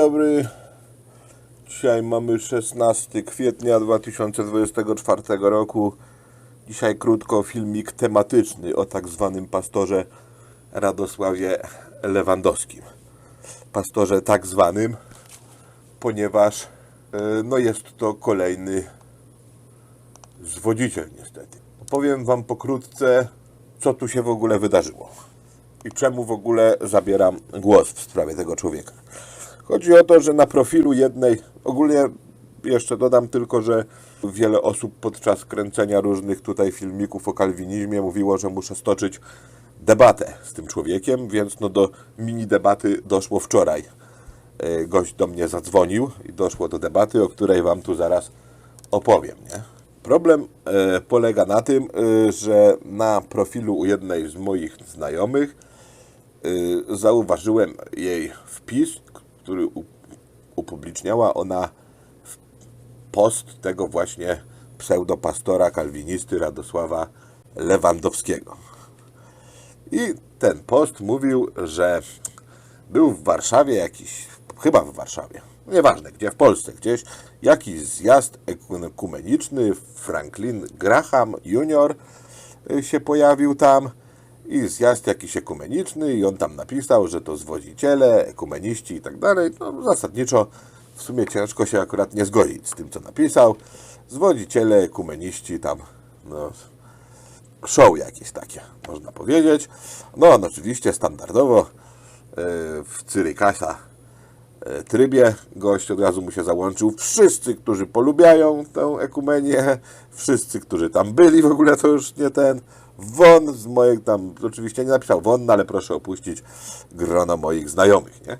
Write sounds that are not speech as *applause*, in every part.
dobry. Dzisiaj mamy 16 kwietnia 2024 roku. Dzisiaj krótko filmik tematyczny o tak zwanym pastorze Radosławie Lewandowskim. Pastorze tak zwanym, ponieważ e, no jest to kolejny zwodziciel niestety. Opowiem Wam pokrótce, co tu się w ogóle wydarzyło i czemu w ogóle zabieram głos w sprawie tego człowieka. Chodzi o to, że na profilu jednej, ogólnie jeszcze dodam tylko, że wiele osób podczas kręcenia różnych tutaj filmików o kalwinizmie mówiło, że muszę stoczyć debatę z tym człowiekiem, więc no do mini debaty doszło wczoraj. E, Gość do mnie zadzwonił i doszło do debaty, o której Wam tu zaraz opowiem. Nie? Problem e, polega na tym, e, że na profilu u jednej z moich znajomych zauważyłem jej wpis, który upubliczniała ona post tego właśnie pseudopastora kalwinisty Radosława Lewandowskiego. I ten post mówił, że był w Warszawie jakiś, chyba w Warszawie, nieważne gdzie, w Polsce gdzieś, jakiś zjazd ekumeniczny, Franklin Graham Jr. y, się pojawił tam i zjazd jakiś ekumeniczny i on tam napisał, że to zwodziciele, ekumeniści i tak dalej. No zasadniczo w sumie ciężko się akurat nie zgodzić z tym, co napisał. Zwodziciele, ekumeniści tam, no, show jakieś takie, można powiedzieć. No, oczywiście standardowo e, w Cyrykasa e, trybie gość od razu mu się załączył. Wszyscy, którzy polubiają tę ekumenię, wszyscy, którzy tam byli, w ogóle to już nie ten. Won z moich tam, oczywiście nie napisał won, no ale proszę opuścić grono moich znajomych, nie?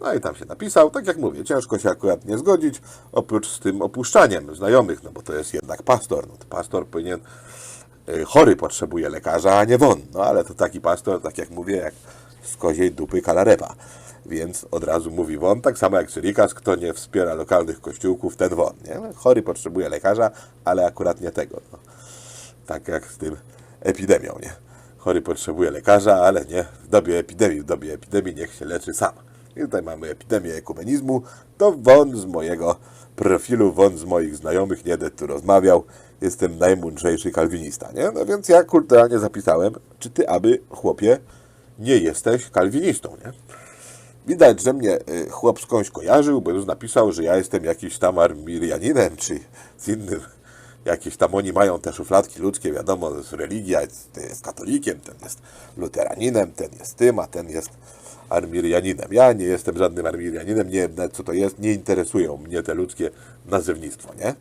No i tam się napisał, tak jak mówię, ciężko się akurat nie zgodzić, oprócz z tym opuszczaniem znajomych, no bo to jest jednak pastor, no to pastor powinien, y, chory potrzebuje lekarza, a nie won, no ale to taki pastor, tak jak mówię, jak z koziej dupy kalarepa, więc od razu mówi won, tak samo jak Syrikas, kto nie wspiera lokalnych kościółków, ten won, nie? Chory potrzebuje lekarza, ale akurat nie tego, no. Tak jak z tym epidemią, nie? Chory potrzebuje lekarza, ale nie w dobie epidemii. W dobie epidemii niech się leczy sam. I tutaj mamy epidemię ekumenizmu. To won z mojego profilu, won z moich znajomych, nie tu rozmawiał. Jestem najmądrzejszy kalwinista, nie? No więc ja kulturalnie zapisałem, czy ty, aby, chłopie, nie jesteś kalwinistą, nie? Widać, że mnie y, chłop skądś kojarzył, bo już napisał, że ja jestem jakiś tam armirianinem, czy z innym. Jakieś tam oni mają te szufladki ludzkie, wiadomo, to jest religia, ten jest katolikiem, ten jest luteraninem, ten jest tym, a ten jest armirianinem. Ja nie jestem żadnym armirianinem, nie wiem co to jest, nie interesują mnie te ludzkie nazewnictwo, nie?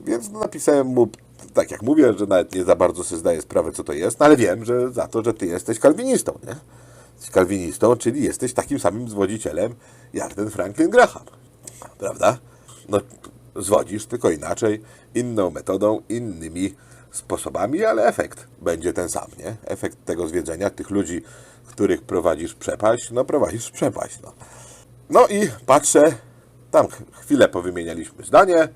Więc no, napisałem mu, tak jak mówię, że nawet nie za bardzo sobie zdaję sprawę, co to jest, no ale wiem, że za to, że ty jesteś kalwinistą, nie? Jesteś kalwinistą, czyli jesteś takim samym zwodzicielem jak ten Franklin Graham, prawda? No, zwodzisz tylko inaczej, inną metodą, innymi sposobami, ale efekt będzie ten sam, nie? Efekt tego zwiedzenia, tych ludzi, których prowadzisz przepaść, no prowadzisz przepaść, no. No i patrzę, tam ch- chwilę powymienialiśmy zdanie,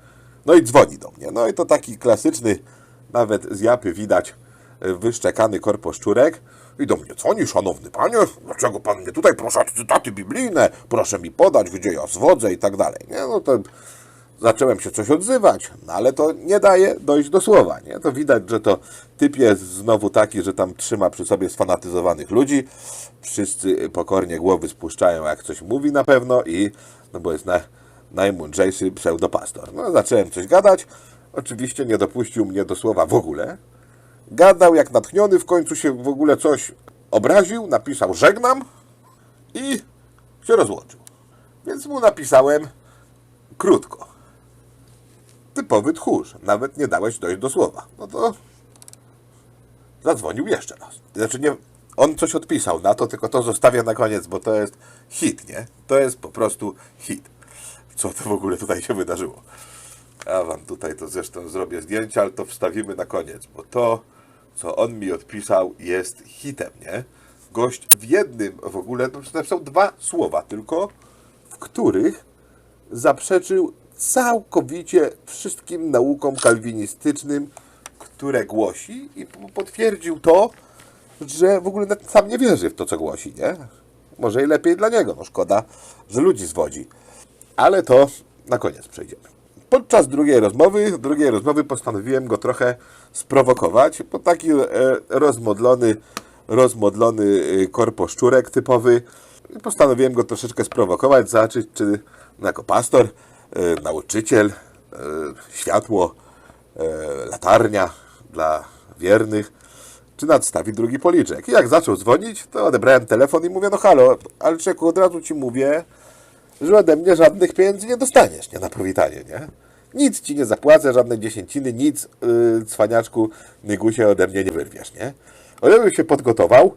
no i dzwoni do mnie. No i to taki klasyczny, nawet z japy widać, e, wyszczekany korposzczurek. I do mnie dzwoni, szanowny panie, dlaczego pan mnie tutaj proszę cytaty biblijne, proszę mi podać, gdzie ja zwodzę i tak dalej. Nie, no to zacząłem się coś odzywać, no ale to nie daje dojść do słowa, nie? To widać, że to typ jest znowu taki, że tam trzyma przy sobie sfanatyzowanych ludzi, wszyscy pokornie głowy spuszczają, jak coś mówi na pewno i, no bo jest na, najmądrzejszy pseudopastor. No zacząłem coś gadać, oczywiście nie dopuścił mnie do słowa w ogóle, gadał jak natchniony, w końcu się w ogóle coś obraził, napisał żegnam i się rozłączył. Więc mu napisałem krótko typowy tchórz. Nawet nie dałeś dojść do słowa. No to zadzwonił jeszcze raz. Znaczy nie, on coś odpisał na to, tylko to zostawię na koniec, bo to jest hit, nie? To jest po prostu hit. Co to w ogóle tutaj się wydarzyło? Ja wam tutaj to zresztą zrobię zdjęcia, ale to wstawimy na koniec, bo to, co on mi odpisał, jest hitem, nie? Gość w jednym w ogóle, no, napisał dwa słowa tylko, w których zaprzeczył całkowicie wszystkim naukom kalwinistycznym, które głosi i potwierdził to, że w ogóle sam nie wierzy w to, co głosi, nie? może i lepiej dla niego. No szkoda, że ludzi zwodzi. Ale to na koniec przejdziemy. Podczas drugiej rozmowy, drugiej rozmowy postanowiłem go trochę sprowokować, bo taki e, rozmodlony, rozmodlony e, korposzczurek typowy. Postanowiłem go troszeczkę sprowokować, zobaczyć, czy jako pastor, nauczyciel, e, światło, e, latarnia dla wiernych, czy nadstawi drugi policzek. I jak zaczął dzwonić, to odebrałem telefon i mówię, no halo, ale czeku, od razu ci mówię, że ode mnie żadnych pieniędzy nie dostaniesz, nie na powitanie, nie? Nic ci nie zapłacę, żadne dziesięciny, nic, yy, cwaniaczku, nygusie ode mnie nie wyrwiesz, nie? Ale bym się podgotował.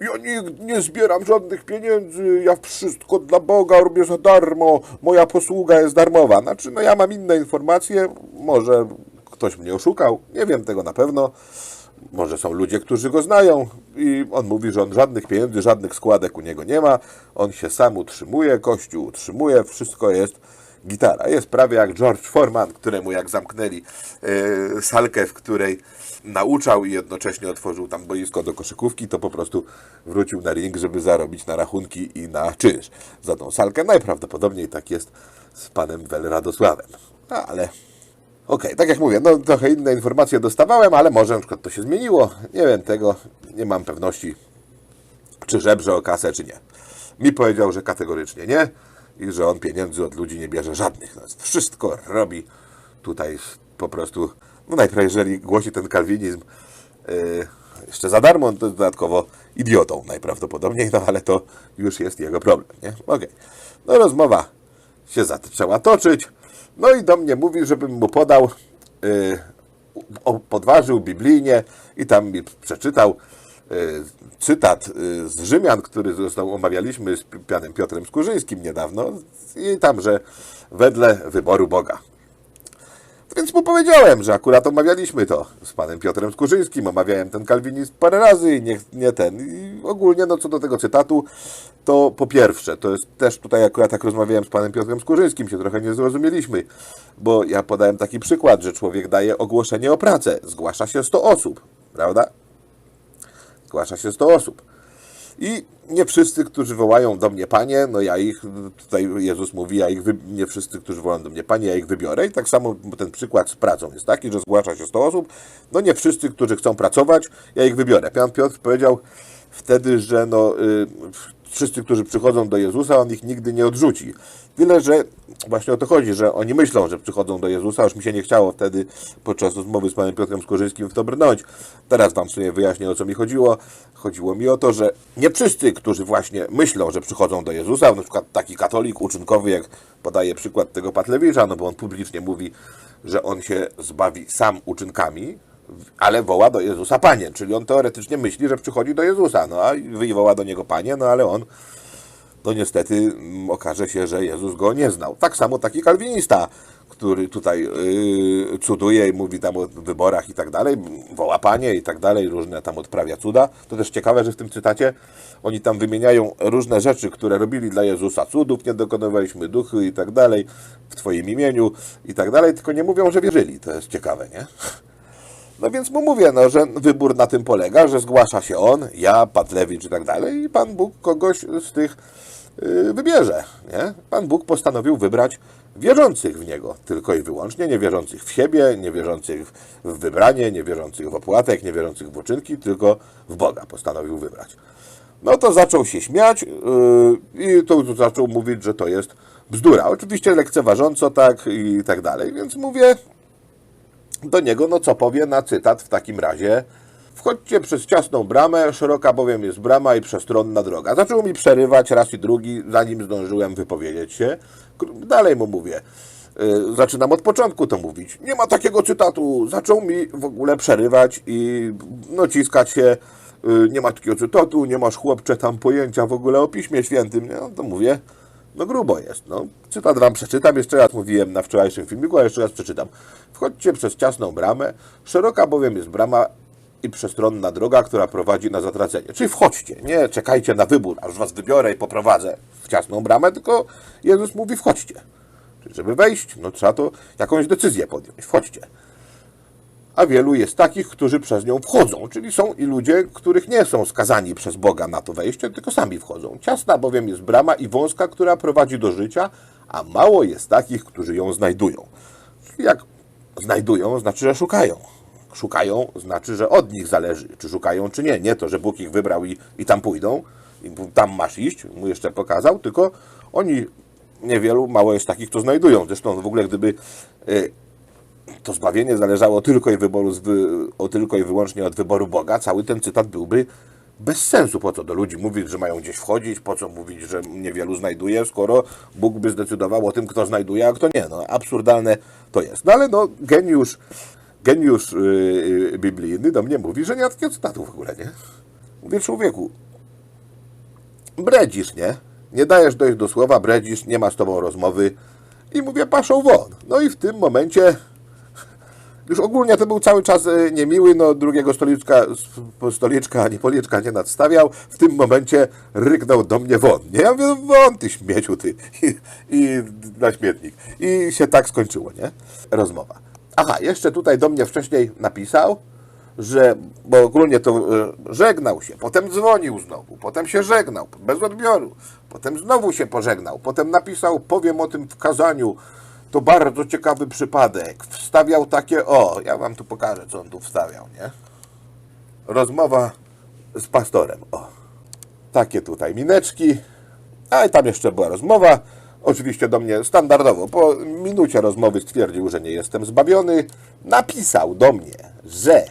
Ja nie, nie zbieram żadnych pieniędzy, ja wszystko dla Boga robię za darmo, moja posługa jest darmowa. Znaczy, no ja mam inne informacje, może ktoś mnie oszukał, nie wiem tego na pewno. Może są ludzie, którzy go znają i on mówi, że on żadnych pieniędzy, żadnych składek u niego nie ma. On się sam utrzymuje, kościół utrzymuje, wszystko jest gitara. Jest prawie jak George Foreman, któremu jak zamknęli yy, salkę, w której nauczał i jednocześnie otworzył tam boisko do koszykówki, to po prostu wrócił na ring, żeby zarobić na rachunki i na czynsz za tą salkę. Najprawdopodobniej tak jest z panem Wel Radosławem. No, ale Okej, tak jak mówię, no trochę inne informacje dostawałem, ale może na przykład to się zmieniło. Nie wiem tego, nie mam pewności, czy żebrze o kasę, czy nie. Mi powiedział, że kategorycznie nie i że on pieniędzy od ludzi nie bierze żadnych. No, wszystko robi tutaj po prostu, no najpierw jeżeli głosi ten kalwinizm yy, jeszcze za darmo, to dodatkowo idiotą najprawdopodobniej, no ale to już jest jego problem, nie? Okej. No rozmowa się zaczęła toczyć. No i do mnie mówi, żebym mu podał, yy, podważył biblijnie i tam mi przeczytał cytat yy, z Rzymian, który zresztą omawialiśmy z panem Piotrem Skurzyńskim niedawno i tam, że wedle wyboru Boga. Więc mu powiedziałem, że akurat omawialiśmy to z panem Piotrem Skurzyńskim, omawiałem ten kalwinizm parę razy i nie, nie ten. I ogólnie, no co do tego cytatu, to po pierwsze, to jest też tutaj akurat jak rozmawiałem z panem Piotrem Skurzyńskim, się trochę nie zrozumieliśmy, bo ja podałem taki przykład, że człowiek daje ogłoszenie o pracę, zgłasza się 100 osób, prawda? Zgłasza się 100 osób. I nie wszyscy, którzy wołają do mnie Panie, no ja ich, tutaj Jezus mówi, ja ich, nie wszyscy, którzy wołają do mnie Panie, ja ich wybiorę. I tak samo ten przykład z pracą jest taki, że zgłasza się 100 osób, no nie wszyscy, którzy chcą pracować, ja ich wybiorę. Pan Piotr powiedział wtedy, że no, y, wszyscy, którzy przychodzą do Jezusa, On ich nigdy nie odrzuci. Tyle, że właśnie o to chodzi, że oni myślą, że przychodzą do Jezusa, aż mi się nie chciało wtedy podczas rozmowy z panem Piotrem Skorzyńskim w to brnąć. Teraz wam sobie wyjaśnię, o co mi chodziło. Chodziło mi o to, że nie wszyscy, którzy właśnie myślą, że przychodzą do Jezusa, na przykład taki katolik uczynkowy, jak podaje przykład tego Patlewicza, no bo on publicznie mówi, że on się zbawi sam uczynkami, ale woła do Jezusa Panie, czyli on teoretycznie myśli, że przychodzi do Jezusa, no a i woła do niego Panie, no ale on to niestety mm, okaże się, że Jezus go nie znał. Tak samo taki kalwinista, który tutaj yy, cuduje i mówi tam o wyborach i tak dalej, woła panie i tak dalej, różne tam odprawia cuda. To też ciekawe, że w tym cytacie oni tam wymieniają różne rzeczy, które robili dla Jezusa. Cudów nie dokonywaliśmy, duchy i tak dalej, w Twoim imieniu i tak dalej, tylko nie mówią, że wierzyli. To jest ciekawe, nie? No więc mu mówię, no, że wybór na tym polega, że zgłasza się on, ja, Patlewicz i tak dalej i Pan Bóg kogoś z tych yy, wybierze, nie? Pan Bóg postanowił wybrać wierzących w Niego, tylko i wyłącznie, nie wierzących w siebie, nie wierzących w wybranie, nie wierzących w opłatek, nie wierzących w uczynki, tylko w Boga postanowił wybrać. No to zaczął się śmiać yy, i to zaczął mówić, że to jest bzdura. Oczywiście lekceważąco tak i tak dalej, więc mówię, do niego, no co powie na cytat w takim razie. Wchodźcie przez ciasną bramę, szeroka bowiem jest brama i przestronna droga. Zaczął mi przerywać raz i drugi, zanim zdążyłem wypowiedzieć się. Dalej mu mówię. Yy, Zaczynam od początku to mówić. Nie ma takiego cytatu. Zaczął mi w ogóle przerywać i no, ciskać się. Yy, Nie ma takiego cytatu, nie masz chłopcze tam pojęcia w ogóle o Piśmie Świętym. No to mówię, no grubo jest. No. Cytat wam przeczytam, jeszcze raz mówiłem na wczorajszym filmiku, a jeszcze raz przeczytam. Wchodźcie przez ciasną bramę, szeroka bowiem jest brama i przestronna droga, która prowadzi na zatracenie. Czyli wchodźcie, nie czekajcie na wybór, aż was wybiorę i poprowadzę w ciasną bramę, tylko Jezus mówi wchodźcie. Czyli żeby wejść, no trzeba to jakąś decyzję podjąć. Wchodźcie. A wielu jest takich, którzy przez nią wchodzą. Czyli są i ludzie, których nie są skazani przez Boga na to wejście, tylko sami wchodzą. Ciasna bowiem jest brama i wąska, która prowadzi do życia, a mało jest takich, którzy ją znajdują. Jak znajdują, znaczy, że szukają. Szukają, znaczy, że od nich zależy, czy szukają, czy nie. Nie to, że Bóg ich wybrał i, i tam pójdą, i tam masz iść, mu jeszcze pokazał, tylko oni, niewielu, mało jest takich, co znajdują. Zresztą w ogóle, gdyby y, to zbawienie zależało tylko i, wyboru, o, tylko i wyłącznie od wyboru Boga, cały ten cytat byłby bez sensu. Po co do ludzi mówić, że mają gdzieś wchodzić, po co mówić, że niewielu znajduje, skoro Bóg by zdecydował o tym, kto znajduje, a kto nie. No, absurdalne to jest. No ale no, geniusz, geniusz yy, biblijny do mnie mówi, że nie ma takiego cytatu w ogóle, nie? Mówię, człowieku, bredzisz, nie? Nie dajesz dojść do słowa, bredzisz, nie ma z tobą rozmowy i mówię, paszą won. No i w tym momencie już ogólnie to był cały czas e, niemiły, no drugiego stoliczka, stoliczka, nie policzka nie nadstawiał. W tym momencie rygnął do mnie won. Nie, ja mówię, no won ty śmieciu ty. I, I na śmietnik. I się tak skończyło, nie? Rozmowa. Aha, jeszcze tutaj do mnie wcześniej napisał, że, bo ogólnie to e, żegnał się, potem dzwonił znowu, potem się żegnał, bez odbioru, potem znowu się pożegnał, potem napisał, powiem o tym w kazaniu, to bardzo ciekawy przypadek, wstawiał takie, o, ja wam tu pokażę, co on tu wstawiał, nie? Rozmowa z pastorem, o, takie tutaj mineczki, a i tam jeszcze była rozmowa, oczywiście do mnie standardowo, po minucie rozmowy stwierdził, że nie jestem zbawiony, napisał do mnie, że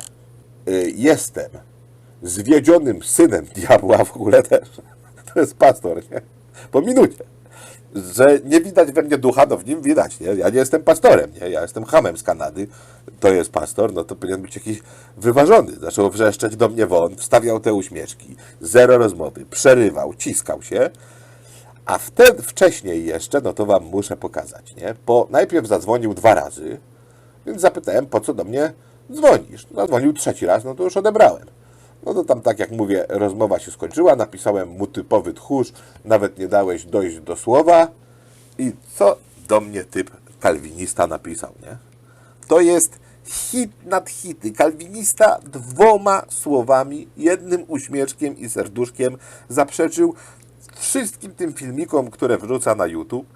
y, jestem zwiedzionym synem diabła w ogóle też. *laughs* To jest pastor, nie? Po minucie. Że nie widać we mnie ducha, no w nim widać, nie? Ja nie jestem pastorem, nie? Ja jestem hamem z Kanady. To jest pastor, no to powinien być jakiś wyważony. Zaczął wrzeszczeć do mnie won, wstawiał te uśmieszki, zero rozmowy, przerywał, ciskał się. A wtedy, wcześniej jeszcze, no to wam muszę pokazać, nie? Bo najpierw zadzwonił dwa razy, więc zapytałem, po co do mnie dzwonisz? Zadzwonił trzeci raz, no to już odebrałem. No to tam, tak jak mówię, rozmowa się skończyła, napisałem mu typowy tchórz, nawet nie dałeś dojść do słowa. I co do mnie typ kalwinista napisał, nie? To jest hit nad hity. Kalwinista dwoma słowami, jednym uśmieszkiem i serduszkiem zaprzeczył wszystkim tym filmikom, które wrzuca na YouTube,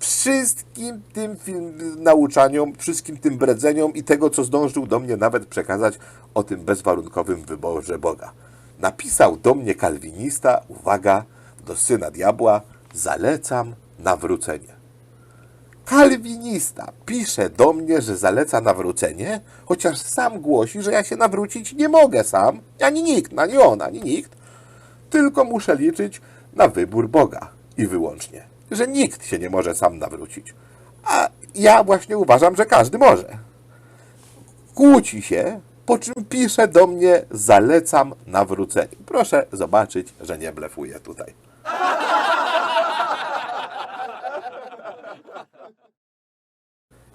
wszystkim tym film, nauczaniom, wszystkim tym bredzeniom i tego, co zdążył do mnie nawet przekazać o tym bezwarunkowym wyborze Boga. Napisał do mnie kalwinista, uwaga, do syna diabła, zalecam nawrócenie. Kalwinista pisze do mnie, że zaleca nawrócenie, chociaż sam głosi, że ja się nawrócić nie mogę sam, ani nikt, ani on, ani nikt, tylko muszę liczyć na wybór Boga i wyłącznie, że nikt się nie może sam nawrócić. A ja właśnie uważam, że każdy może. Kłóci się, po czym pisze do mnie, zalecam nawrócenie. Proszę zobaczyć, że nie blefuję tutaj.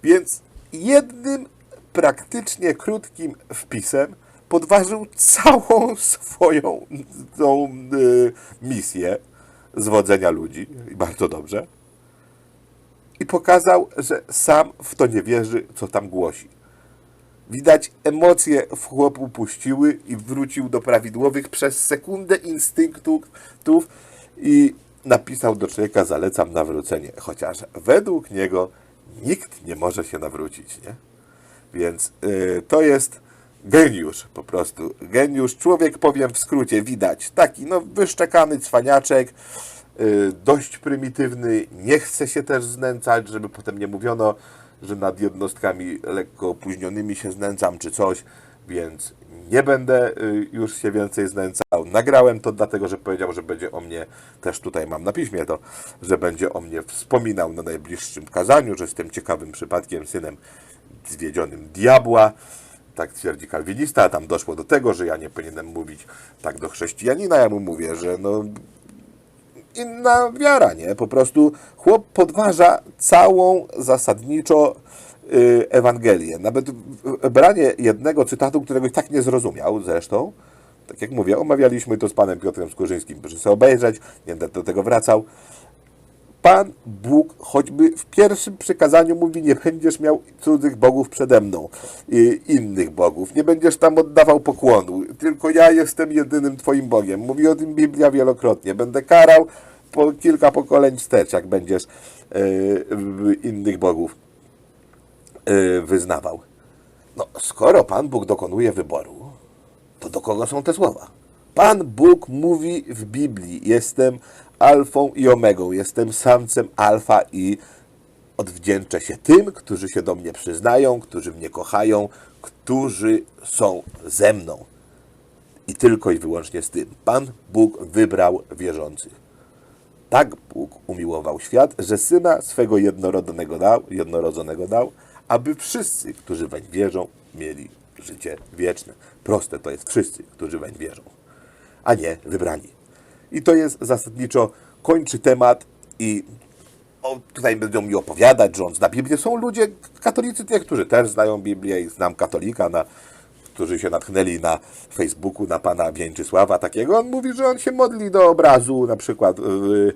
Więc jednym praktycznie krótkim wpisem podważył całą swoją tą y, misję zwodzenia ludzi. I bardzo dobrze. I pokazał, że sam w to nie wierzy, co tam głosi. Widać, emocje w chłopu puściły i wrócił do prawidłowych przez sekundę instynktów i napisał do człowieka, zalecam nawrócenie. Chociaż według niego nikt nie może się nawrócić, nie? Więc y, to jest geniusz po prostu. Geniusz, człowiek powiem w skrócie, widać. Taki no wyszczekany cwaniaczek, y, dość prymitywny, nie chce się też znęcać, żeby potem nie mówiono, że nad jednostkami lekko opóźnionymi się znęcam czy coś, więc nie będę y, już się więcej znęcał. Nagrałem to dlatego, że powiedział, że będzie o mnie, też tutaj mam na piśmie to, że będzie o mnie wspominał na najbliższym kazaniu, że jestem ciekawym przypadkiem synem zwiedzionym diabła. Tak twierdzi kalwinista, a tam doszło do tego, że ja nie powinienem mówić tak do chrześcijanina. Ja mu mówię, że no inna wiara, nie? Po prostu chłop podważa całą zasadniczo y, Ewangelię. Nawet branie jednego cytatu, którego i tak nie zrozumiał zresztą, tak jak mówię, omawialiśmy to z panem Piotrem Skurzyńskim, proszę sobie obejrzeć, nie będę do tego wracał, Pan Bóg choćby w pierwszym przykazaniu mówi, nie będziesz miał cudzych bogów przede mną, innych bogów, nie będziesz tam oddawał pokłonu, tylko ja jestem jedynym Twoim Bogiem. Mówi o tym Biblia wielokrotnie. Będę karał po kilka pokoleń wstecz, jak będziesz e, innych bogów e, wyznawał. No, skoro Pan Bóg dokonuje wyboru, to do kogo są te słowa? Pan Bóg mówi w Biblii: Jestem alfą i omegą, jestem samcem alfa i odwdzięczę się tym, którzy się do mnie przyznają, którzy mnie kochają, którzy są ze mną. I tylko i wyłącznie z tym. Pan Bóg wybrał wierzących. Tak Bóg umiłował świat, że syna swego jednorodzonego dał, jednorodzonego dał, aby wszyscy, którzy weń wierzą, mieli życie wieczne. Proste to jest wszyscy, którzy weń wierzą, a nie wybrani. I to jest zasadniczo kończy temat i o, tutaj będą mi opowiadać, że on zna Biblię. Są ludzie, katolicy, którzy też znają Biblię i znam katolika, na, którzy się natknęli na Facebooku na pana Wieńczysława takiego. On mówi, że on się modli do obrazu na przykład w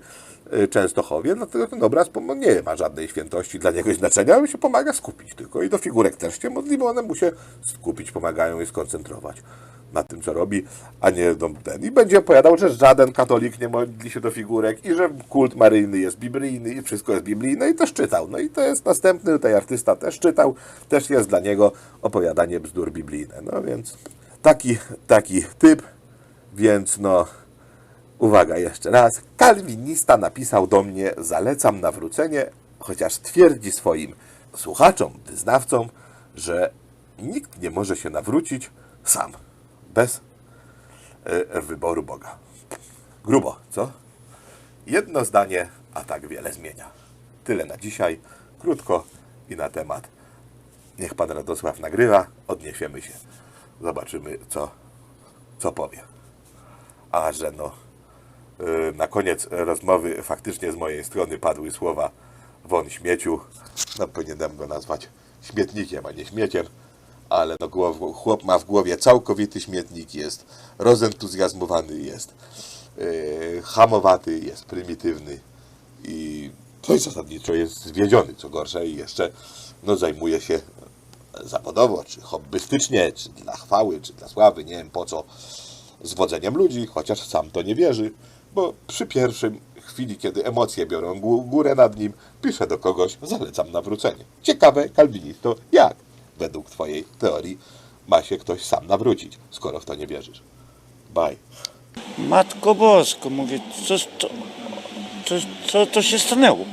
y, Częstochowie, dlatego ten obraz pomo- nie ma żadnej świętości dla niego znaczenia, ale się pomaga skupić tylko. I do figurek też się modli, bo one mu się skupić pomagają i skoncentrować na tym, co robi, a nie do ten. I będzie opowiadał, że żaden katolik nie modli się do figurek i że kult maryjny jest biblijny i wszystko jest biblijne i też czytał. No i to jest następny tutaj artysta też czytał, też jest dla niego opowiadanie bzdur biblijne. No więc taki, taki typ, więc no uwaga jeszcze raz. Kalwinista napisał do mnie, zalecam nawrócenie, chociaż twierdzi swoim słuchaczom, wyznawcom, że nikt nie może się nawrócić sam, bez e, wyboru Boga. Grubo, co? Jedno zdanie, a tak wiele zmienia. Tyle na dzisiaj, krótko i na temat. Niech pan Radosław nagrywa, odniesiemy się. Zobaczymy, co, co powie. A że no, y, na koniec rozmowy faktycznie z mojej strony padły słowa won śmieciu. No powinienem go nazwać śmietnikiem, a nie śmieciem. Ale no chłop ma w głowie całkowity śmietnik, jest rozentuzjazmowany, jest yy, hamowaty, jest prymitywny i to jest zasadniczo jest zwiedziony, co gorsza i jeszcze no, zajmuje się zawodowo, czy hobbystycznie, czy dla chwały, czy dla sławy, nie wiem po co, zwodzeniem ludzi, chociaż sam to nie wierzy, bo przy pierwszym chwili, kiedy emocje biorą gó- górę nad nim, pisze do kogoś, zalecam nawrócenie. Ciekawe, Kalwinisto, jak według Twojej teorii ma się ktoś sam nawrócić, skoro w to nie wierzysz? Bye. Matko Bosko, mówię, co, co, co, co to się stanęło?